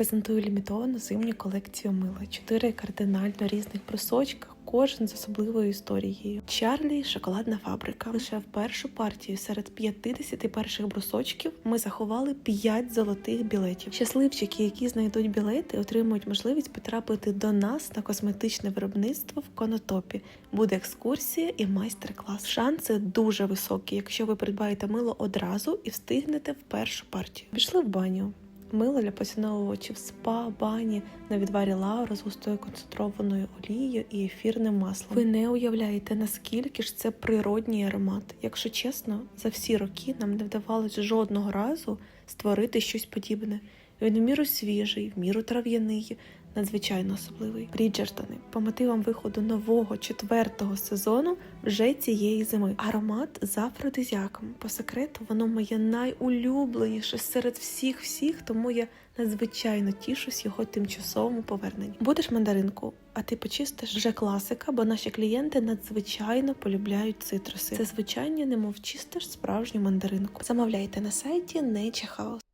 Презентую лімітовану зимню колекцію мила. Чотири кардинально різних брусочка, кожен з особливою історією. Чарлі шоколадна фабрика. Лише в першу партію серед 50 перших брусочків ми заховали 5 золотих білетів. Щасливчики, які знайдуть білети, отримують можливість потрапити до нас на косметичне виробництво в Конотопі. Буде екскурсія і майстер-клас. Шанси дуже високі, якщо ви придбаєте мило одразу і встигнете в першу партію. Пішли в баню. Мило для поціновувачів спа, бані на відварі лаура з густою концентрованою олією і ефірним маслом. Ви не уявляєте, наскільки ж це природній аромат. Якщо чесно, за всі роки нам не вдавалось жодного разу створити щось подібне. Він в міру свіжий, в міру трав'яний, надзвичайно особливий. Бріджертони по мотивам виходу нового четвертого сезону вже цієї зими. Аромат з афродизіаком. По секрету, воно моє найулюбленіше серед всіх всіх, тому я надзвичайно тішусь його тимчасовому поверненню. Будеш мандаринку, а ти почистиш вже класика, бо наші клієнти надзвичайно полюбляють цитруси. Це звичайно, немов чистиш справжню мандаринку. Замовляйте на сайті Nature House.